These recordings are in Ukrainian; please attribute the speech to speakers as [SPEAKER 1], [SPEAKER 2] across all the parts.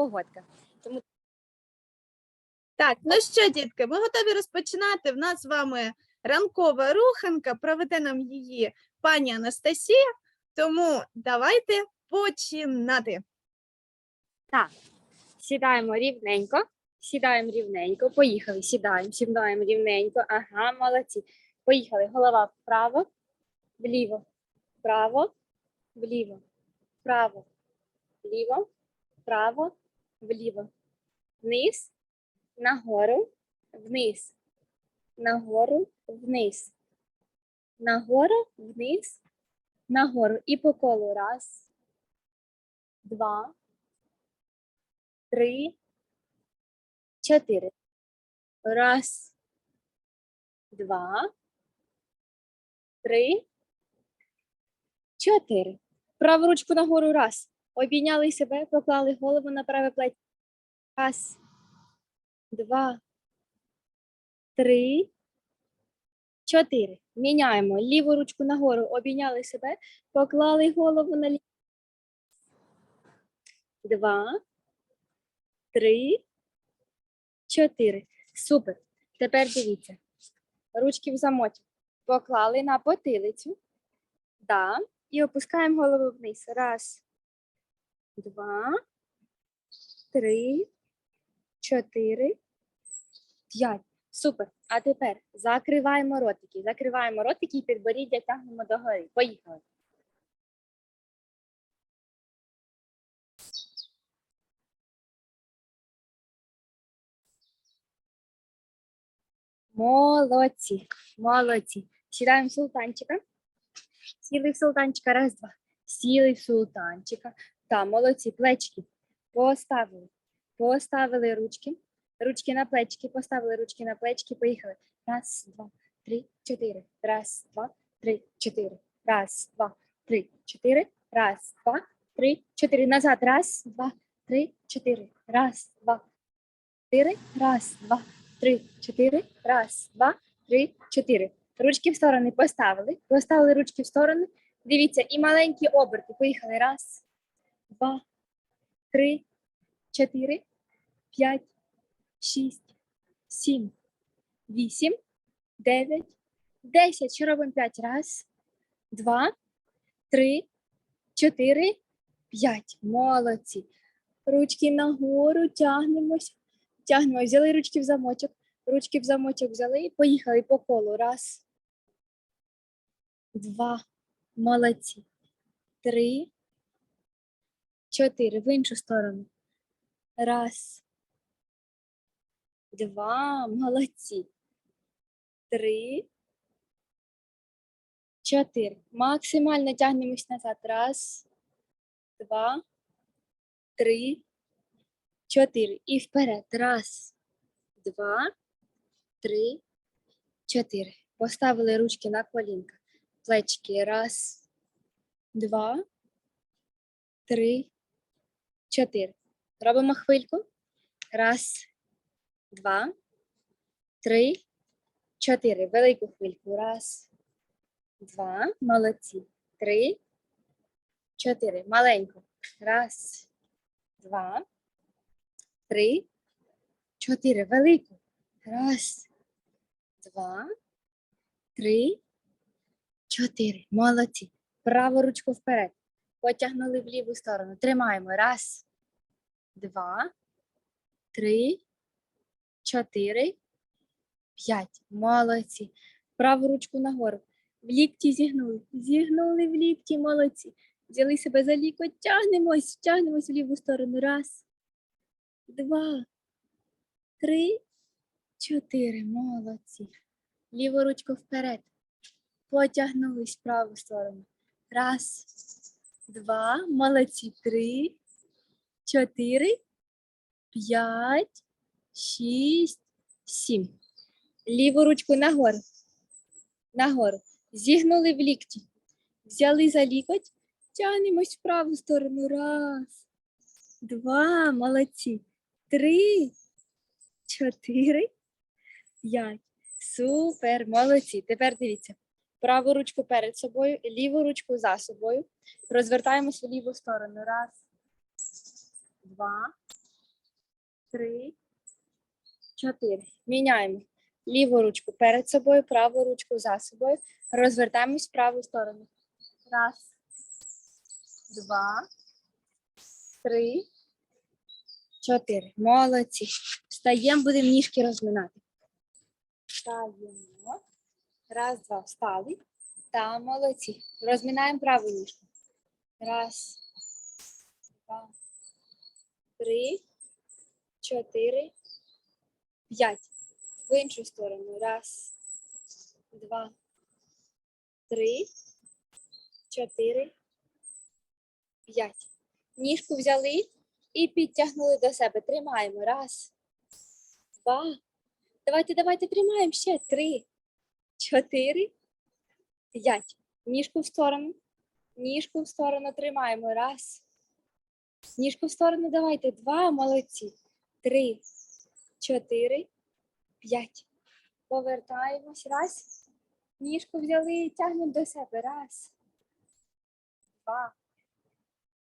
[SPEAKER 1] погодка. Тому
[SPEAKER 2] Так, ну що, дітки, ми готові розпочинати. В нас з вами ранкова руханка. Проведе нам її пані Анастасія. Тому давайте починати.
[SPEAKER 1] Так, сідаємо рівненько, сідаємо рівненько, поїхали, сідаємо, сідаємо рівненько. Ага, молодці. Поїхали. Голова вправо, вліво, вправо, вліво, вправо, вліво, вправо, вліво, вниз, нагору, вниз, нагору, вниз, нагору, вниз, нагору. І по колу. Раз, два, три, чотири. Раз, два, три, чотири. Праву ручку нагору. Раз. Обійняли себе, поклали голову на праве плече. Раз, два, три, чотири. Міняємо ліву ручку нагору. Обійняли себе, поклали голову на ліву. Два, три, чотири. Супер. Тепер дивіться. Ручки в замочок. Поклали на потилицю. Да. І опускаємо голову вниз. Раз, два, три, чотири, п'ять. Супер. А тепер закриваємо ротики. Закриваємо ротики і підборіддя тягнемо догори. Поїхали. Молодці, молодці. Сідаємо султанчика. Сіли в султанчика. Раз, два. Сіли в султанчика. Та, молодці, плечки. Поставили. Поставили ручки. Ручки на плечки. Поставили ручки на плечки. Поїхали. Раз, два, три, чотири. Раз, два, три, чотири. Раз, два, три, чотири. Раз, два, три, чотири. Назад. Раз, два, три, чотири. Раз, два, чотири. Раз, два, три, чотири. Раз, два, три, чотири. Ручки в сторони поставили. Поставили ручки в сторони. Дивіться, і маленькі оберти. Поїхали. Раз, два, три, чотири, п'ять, шість, сім, вісім, дев'ять, десять. Ще робимо п'ять. Раз, два, три, чотири, п'ять. Молодці. Ручки нагору тягнемось. Тягнемо. Взяли ручки в замочок. Ручки в замочок взяли і поїхали по колу. Раз, два, молодці. Три, чотири. В іншу сторону. Раз, два, молодці. Три, чотири. Максимально тягнемось назад. Раз, два, три, чотири. І вперед. Раз, два, три, чотири. Поставили ручки на колінка. Плечки. Раз, два, три, чотири. Робимо хвильку. Раз, два, три, чотири. Велику хвильку. Раз, два. Молодці. Три, чотири. Маленьку. Раз, два, три, чотири. Велику. Раз, два, три, чотири. Молодці. Праву ручку вперед. Потягнули в ліву сторону. Тримаємо. Раз, два, три, чотири, п'ять. Молодці. Праву ручку нагору. В лікті зігнули. Зігнули в лікті. Молодці. Взяли себе за лікоть. Тягнемось, тягнемось в ліву сторону. Раз, два, три, чотири. Молодці. Ліву ручку вперед. Потягнулись в праву сторону. Раз, два, молодці. Три, чотири, п'ять, шість, сім. Ліву ручку нагору. Нагору. Зігнули в лікті. Взяли за лікоть. Тягнемось в праву сторону. Раз, два, молодці. Три, чотири, п'ять. Супер, молодці. Тепер дивіться. Праву ручку перед собою, ліву ручку за собою. Розвертаємося в ліву сторону. Раз, два, три, чотири. Міняємо ліву ручку перед собою, праву ручку за собою. Розвертаємось в праву сторону. Раз, два, три, чотири. Молодці. Встаємо, будемо ніжки розминати. Встаємо. Раз, два, встали. Та молодці. Розминаємо праву ніжку. Раз, два, три, чотири, п'ять. В іншу сторону. Раз, два, три, чотири, п'ять. Ніжку взяли і підтягнули до себе. Тримаємо. Раз, два. Давайте, давайте тримаємо ще. Три, чотири, п'ять. Ніжку в сторону. Ніжку в сторону тримаємо. Раз. Ніжку в сторону давайте. Два. Молодці. Три, чотири, п'ять. Повертаємось. Раз. Ніжку взяли, тягнемо до себе. Раз. Два.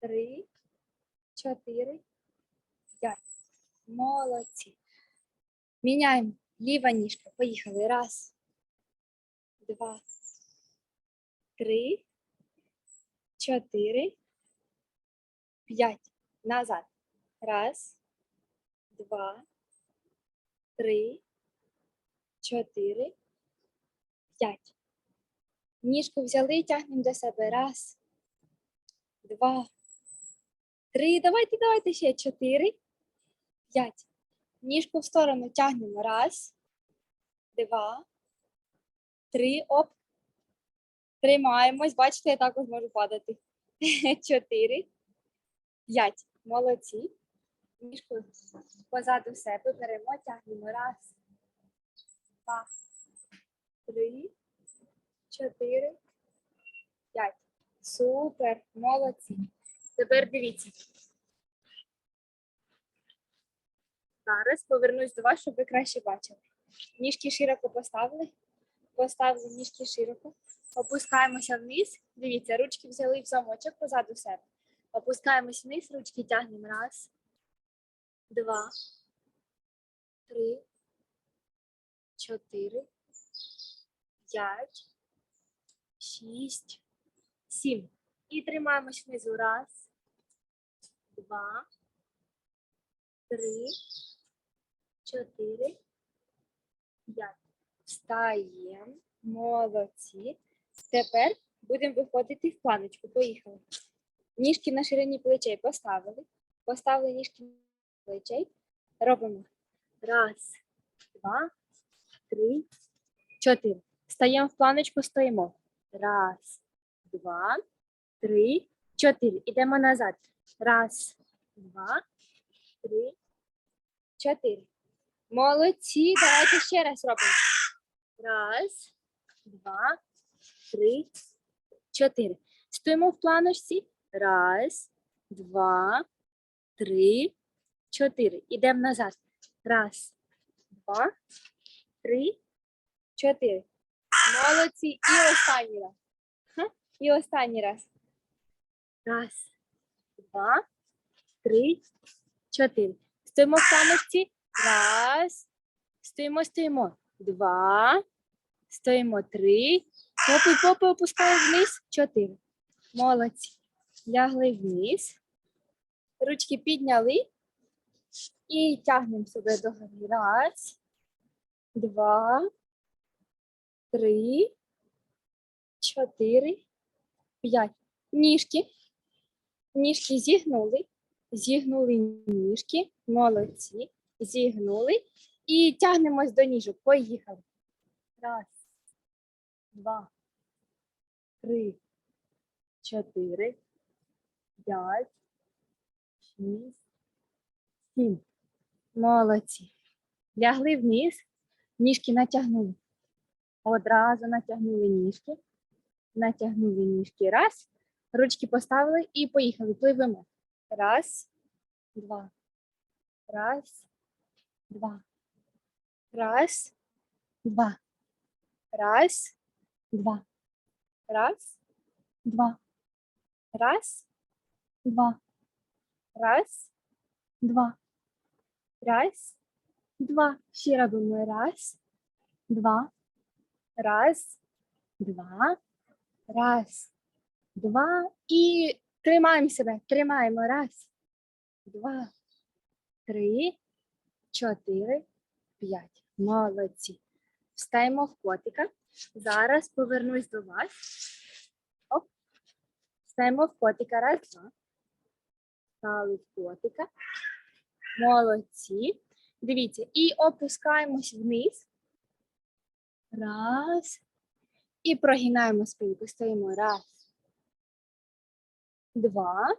[SPEAKER 1] Три. Чотири. П'ять. Молодці. Міняємо. Ліва ніжка. Поїхали. Раз. Два. Три. Чотири. П'ять. Назад. Раз. Два. Три. Чотири. П'ять. Ніжку взяли тягнемо до себе. Раз. Два. Три. Давайте, давайте ще. Чотири. П'ять. Ніжку в сторону тягнемо. Раз. Два. Три. Оп. Тримаємось. Бачите, я також можу падати. Чотири. П'ять. Молодці. Ніжку позаду себе беремо, тягнемо. Раз, два, три, чотири, п'ять. Супер, молодці. Тепер дивіться. Зараз повернусь до вас, щоб ви краще бачили. Ніжки широко поставили. Поставили ніжки широко. Опускаємося вниз. Дивіться, ручки взяли в замочок позаду себе. Опускаємось вниз, ручки тягнемо. Раз, два, три, чотири, п'ять, шість, сім. І тримаємось внизу. Раз, два, три, чотири, п'ять. Встаємо. Молодці. Тепер будемо виходити в планочку. Поїхали. Ніжки на ширині плечей поставили. Поставили ніжки на плечей. Робимо. Раз, два, три, чотири. Стаємо в планочку, стоїмо. Раз, два, три, чотири. Ідемо назад. Раз, два, три, чотири. Молодці. Давайте ще раз робимо. Раз, два, три, чотири. Стоїмо в планочці. Раз, два, три, чотири. Ідемо назад. Раз, два, три, чотири. Молодці. І останній раз. І останній раз. Раз, два, три, чотири. Стоїмо в планочці. Раз. Стоїмо, стоїмо. Два. Стоїмо три. Попи, попи опускаємо вниз. Чотири. Молодці. Лягли вниз. Ручки підняли. І тягнемо себе до гори. Раз, два, три, чотири, п'ять. Ніжки. Ніжки зігнули. Зігнули ніжки. Молодці. Зігнули. І тягнемось до ніжок. Поїхали. Раз, два, три, чотири, п'ять, шість, сім. Молодці. Лягли вниз, ніжки натягнули. Одразу натягнули ніжки. Натягнули ніжки. Раз. Ручки поставили і поїхали. Пливемо. Раз, два. Раз, два. Раз, два. Раз, два. Раз, два. Раз, два. Раз, два. Раз, два. Ще робимо раз, два, раз, два, раз, два. І тримаємо себе. Тримаємо. Раз, два, три, чотири, п'ять. Молодці. Встаємо в котика. Зараз повернусь до вас. Оп. Встаємо в котика. Раз, два. Стали в котика. Молодці. Дивіться, і опускаємось вниз. Раз. І прогинаємо спинку. Стоїмо. Раз. Два.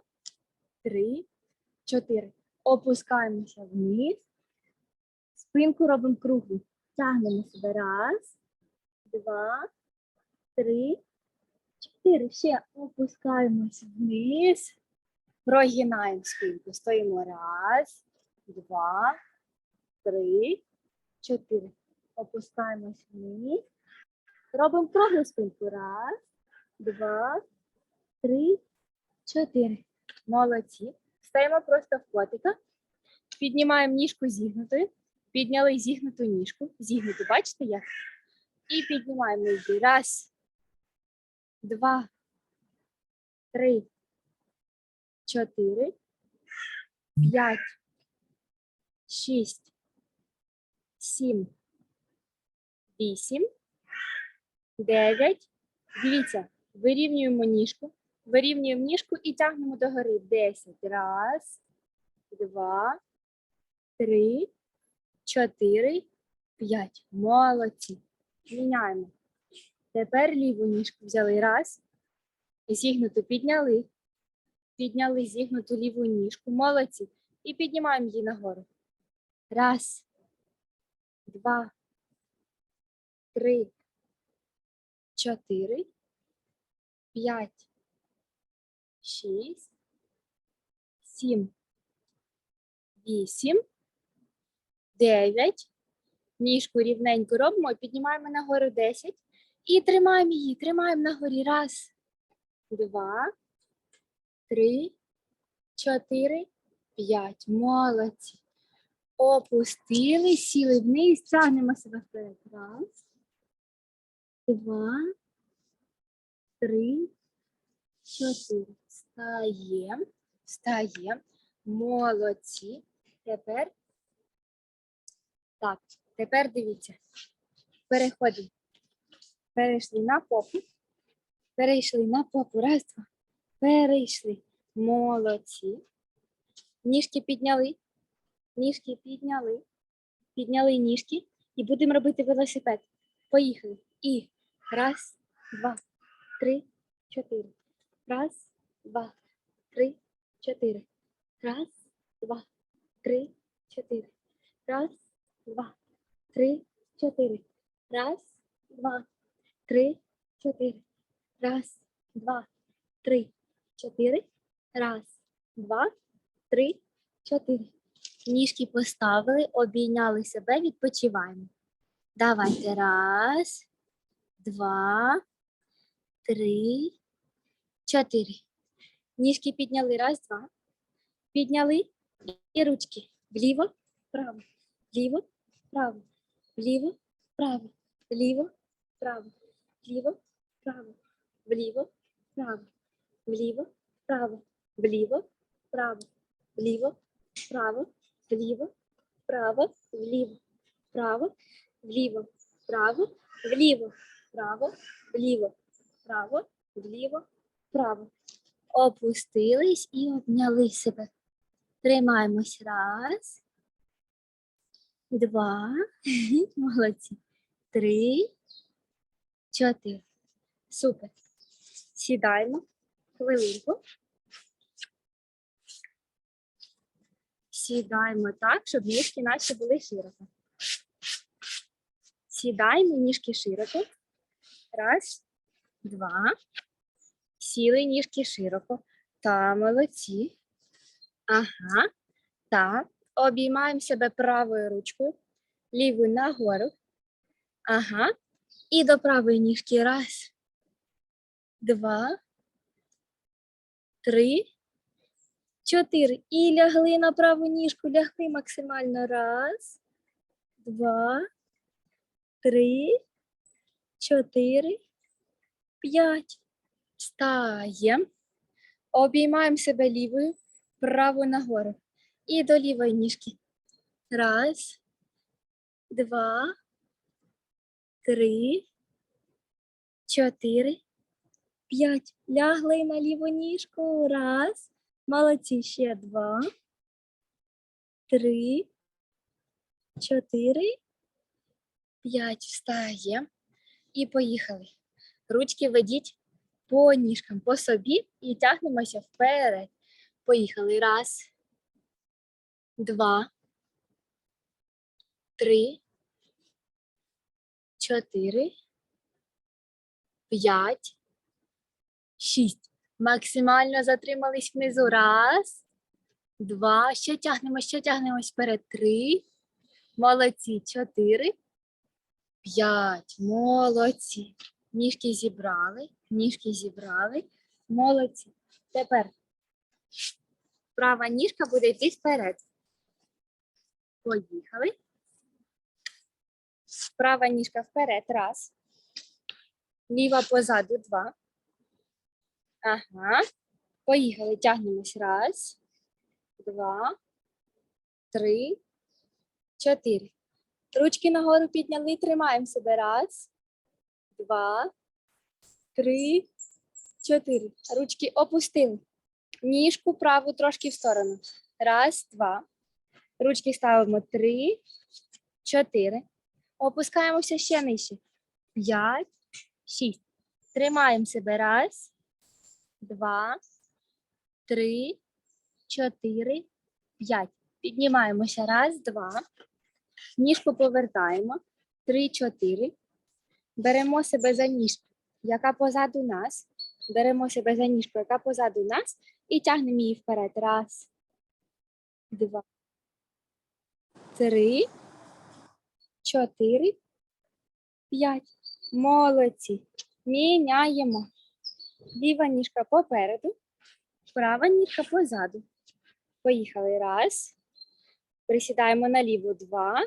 [SPEAKER 1] Три. Чотири. Опускаємося вниз. Спинку робимо круглу. Тягнемо себе. Раз. Два. Три. Чотири. Ще опускаємося вниз. Прогинаємо спинку. Стоїмо. Раз, два, три, чотири. Опускаємось вниз. Робимо круглу спинку. Раз, два, три, чотири. Молодці. Стаємо просто в котика. Піднімаємо ніжку зігнутою. Підняли зігнуту ніжку. Зігнуту, бачите як? І піднімаємо її. Раз, два, три, чотири, п'ять, шість, сім, вісім, дев'ять. Дивіться, вирівнюємо ніжку, вирівнюємо ніжку і тягнемо догори. Десять. Раз, два, три, чотири, п'ять. Молодці. Міняємо. Тепер ліву ніжку взяли. Раз. Зігнуту підняли підняли зігнуту ліву ніжку. Молодці. І піднімаємо її нагору. Раз, два, три, чотири, п'ять, шість, сім, вісім, дев'ять. Ніжку рівненько робимо, піднімаємо нагору 10 і тримаємо її. Тримаємо нагорі. Раз, два, три, чотири, п'ять. Молодці. Опустили, сіли вниз, тягнемо себе вперед. Раз, два, три, чотири. Встаємо, встаємо. Молодці. Тепер. Так, тепер дивіться. Переходимо. Перейшли на попу. Перейшли на попу. Раз, два. Перейшли. Молодці. Ніжки підняли. Ніжки підняли. Підняли ніжки. І будемо робити велосипед. Поїхали. І раз, два, три, чотири. Раз, два, три, чотири. Раз, два, три, чотири. Раз, два, три, чотири. Раз, два, три, чотири. Раз, два, три, чотири. Раз, два, три, чотири. Ніжки поставили, обійняли себе, відпочиваємо. Давайте. Раз, два, три, чотири. Ніжки підняли. Раз, два. Підняли. І ручки. Вліво, вправо, вліво, вправо, вліво, вправо, вліво, вправо, вліво, вправо, вліво, вправо, вліво, вправо, вліво, вправо, вліво, вправо, вліво, вправо, вліво, вправо, вліво, вправо, вліво, вправо, вліво, вправо, вліво, вправо. Опустились і обняли себе. Тримаємось. Раз, два, молодці. Три, чотири. Супер. Сідаємо хвилинку. Сідаємо так, щоб ніжки наші були широко. Сідаємо ніжки широко. Раз, два. Сіли ніжки широко. Та молодці. Ага. Так. Обіймаємо себе правою ручкою, лівою нагору. Ага. І до правої ніжки. Раз, два, три, чотири. І лягли на праву ніжку, лягли максимально. Раз, два, три, чотири, п'ять. Встаємо. Обіймаємо себе лівою, праву нагору. І до лівої ніжки. Раз, два, три, чотири, п'ять. Лягли на ліву ніжку. Раз. Молодці. Ще два, три, чотири, п'ять. Встаємо. І поїхали. Ручки ведіть по ніжкам, по собі і тягнемося вперед. Поїхали. Раз, два, три, чотири, п'ять, шість. Максимально затримались внизу. Раз, два. Ще тягнемо, ще тягнемось вперед. Три. Молодці. Чотири. П'ять. Молодці. Ніжки зібрали, ніжки зібрали. Молодці. Тепер права ніжка буде йти вперед. Поїхали. Права ніжка вперед. Раз. Ліва позаду. Два. Ага. Поїхали. Тягнемось. Раз, два, три, чотири. Ручки нагору підняли. Тримаємо себе. Раз, два, три, чотири. Ручки опустили. Ніжку праву трошки в сторону. Раз, два. Ручки ставимо три, чотири. Опускаємося ще нижче. П'ять, шість. Тримаємо себе. Раз, два, три, чотири, п'ять. Піднімаємося. Раз, два. Ніжку повертаємо. Три, чотири. Беремо себе за ніжку, яка позаду нас. Беремо себе за ніжку, яка позаду нас, і тягнемо її вперед. Раз, два, три, чотири, п'ять. Молодці. Міняємо. Ліва ніжка попереду, права ніжка позаду. Поїхали. Раз. Присідаємо на ліву. Два,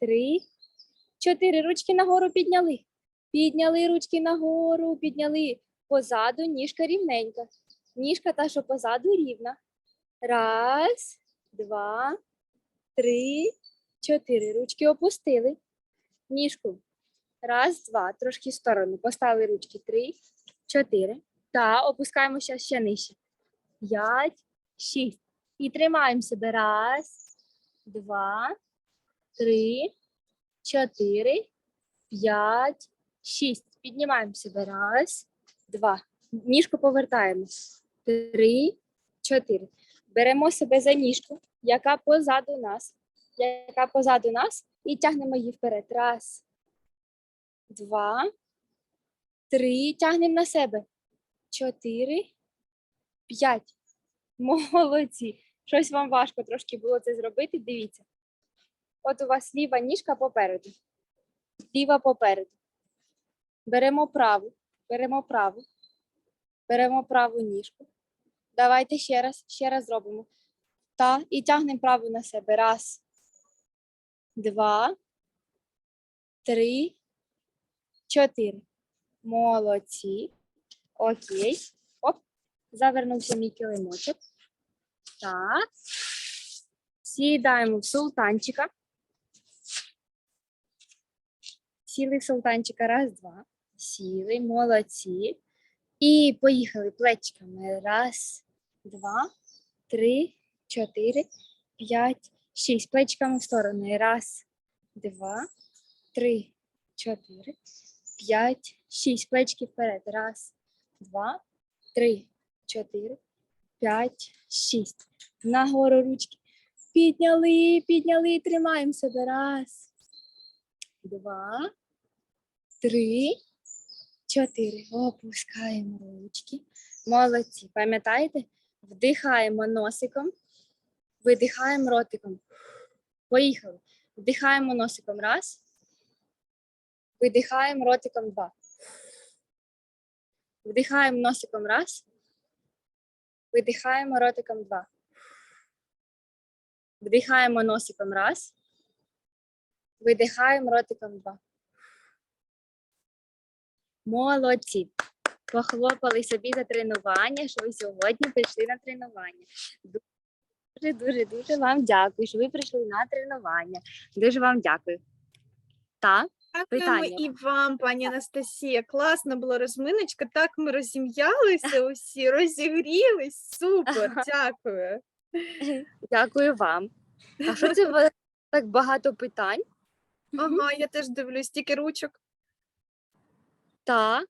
[SPEAKER 1] три, чотири. Ручки нагору підняли. Підняли ручки нагору, підняли позаду, ніжка рівненька. Ніжка та, що позаду рівна. Раз, два, три, чотири. Ручки опустили. Ніжку. Раз, два. Трошки в сторону. Поставили ручки. Три, чотири. Та опускаємося ще нижче. П'ять, шість. І тримаємо себе. Раз, два, три, чотири, п'ять, шість. Піднімаємо себе. Раз, два. Ніжку повертаємо. Три, чотири. Беремо себе за ніжку, яка позаду нас, яка позаду нас, і тягнемо її вперед. Раз, два, три. Тягнемо на себе. Чотири, п'ять. Молодці. Щось вам важко трошки було це зробити. Дивіться. От у вас ліва ніжка попереду. Ліва попереду. Беремо праву, беремо праву, беремо праву ніжку. Давайте ще раз, ще раз зробимо. Та і тягнемо праву на себе. Раз, два, три, чотири. Молодці. Окей. Оп. Завернувся мій килимочок. Так. Сідаємо в султанчика. Сіли в султанчика. Раз, два. Сіли, молодці. І поїхали плечиками. Раз, два, три, чотири, п'ять, шість. Плечиками в сторони. Раз, два, три, чотири, п'ять, шість. Плечки вперед. Раз, два, три, чотири, п'ять, шість. Нагору ручки. Підняли, підняли, тримаємо себе. Раз, два, три, чотири. Опускаємо ручки. Молодці. Пам'ятаєте? Вдихаємо носиком, видихаємо ротиком. Поїхали. Вдихаємо носиком. Раз. Видихаємо ротиком два. Вдихаємо носиком раз. Видихаємо ротиком два. Вдихаємо носиком раз. Видихаємо ротиком два. Молодці. Похлопали собі за тренування, що ви сьогодні прийшли на тренування. Дуже, дуже, дуже вам дякую, що ви прийшли на тренування. Дуже вам дякую. Так?
[SPEAKER 2] Дякуємо
[SPEAKER 1] Питання.
[SPEAKER 2] і вам, пані Анастасія. Класна була розминочка. Так ми розім'ялися усі, розігрілись. Супер, дякую.
[SPEAKER 1] Дякую вам. А що це у вас так багато питань?
[SPEAKER 2] Ага, я теж дивлюсь, стільки ручок.
[SPEAKER 1] Так.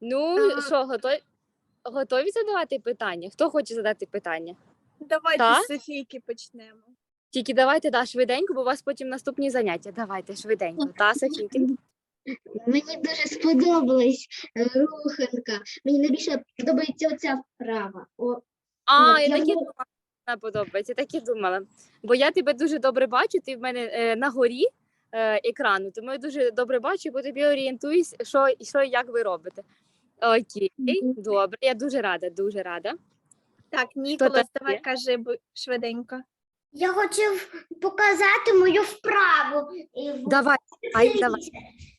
[SPEAKER 1] Ну,
[SPEAKER 2] Так.
[SPEAKER 1] що, готові, готові задавати питання? Хто хоче задати питання?
[SPEAKER 2] Давайте
[SPEAKER 1] Так?
[SPEAKER 2] з Софійки почнемо.
[SPEAKER 1] Тільки давайте да, швиденько, бо у вас потім наступні заняття. Давайте швиденько. Та, Софійки?
[SPEAKER 3] Мені дуже сподобалась е, руханка. Мені найбільше подобається оця вправа. О,
[SPEAKER 1] А,
[SPEAKER 3] От,
[SPEAKER 1] я
[SPEAKER 3] я
[SPEAKER 1] так і думала, вона подобається, так і думала. Бо я тебе дуже добре бачу, ти в мене е, на горі е, екрану, тому я дуже добре бачу, бо тобі орієнтуюсь, що, що і як ви робите. Окей, добре, я дуже рада, дуже рада.
[SPEAKER 2] Так, Ніколас,
[SPEAKER 1] там
[SPEAKER 2] давай
[SPEAKER 1] є?
[SPEAKER 2] кажи бу- швиденько.
[SPEAKER 3] Я хотів показати мою вправу. І в-
[SPEAKER 1] Давай, давай, давай.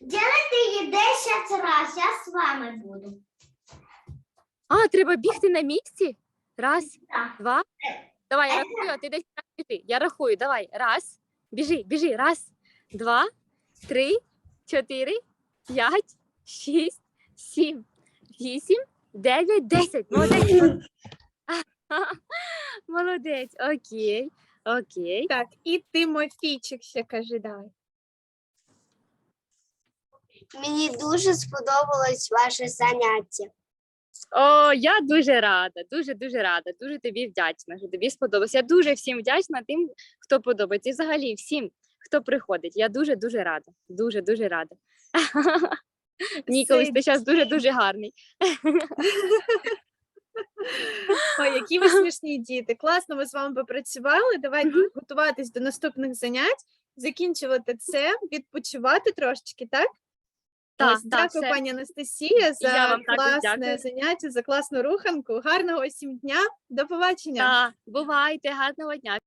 [SPEAKER 3] Делайте її 10 разів, я з вами буду.
[SPEAKER 1] А, треба бігти на місці? Раз,
[SPEAKER 3] Так.
[SPEAKER 1] два. Давай, я рахую, а ти десь раз біжи. Я рахую, давай. Раз. Біжи, біжи. Раз, два, три, чотири, п'ять, шість, сім, вісім, дев'ять, десять. Молодець. Молодець. Окей. Окей.
[SPEAKER 2] Так, і Тимофійчик ще кажи, давай.
[SPEAKER 3] Мені дуже сподобалось ваше заняття.
[SPEAKER 1] О, я дуже рада, дуже дуже рада, дуже тобі вдячна, що тобі сподобалося. Я дуже всім вдячна тим, хто подобається. І взагалі всім, хто приходить. Я дуже дуже рада. Дуже дуже рада. Ніколас, ти зараз дуже дуже гарний.
[SPEAKER 2] Ой, які ви смішні діти. Класно ми з вами попрацювали. Давайте готуватись до наступних занять, закінчувати це, відпочивати трошечки, так?
[SPEAKER 1] Так,
[SPEAKER 2] Ось,
[SPEAKER 1] так,
[SPEAKER 2] дякую,
[SPEAKER 1] все.
[SPEAKER 2] пані Анастасія, за
[SPEAKER 1] вам також
[SPEAKER 2] класне
[SPEAKER 1] дякую.
[SPEAKER 2] заняття, за класну руханку. Гарного всім дня. До побачення.
[SPEAKER 1] Та, бувайте, гарного дня.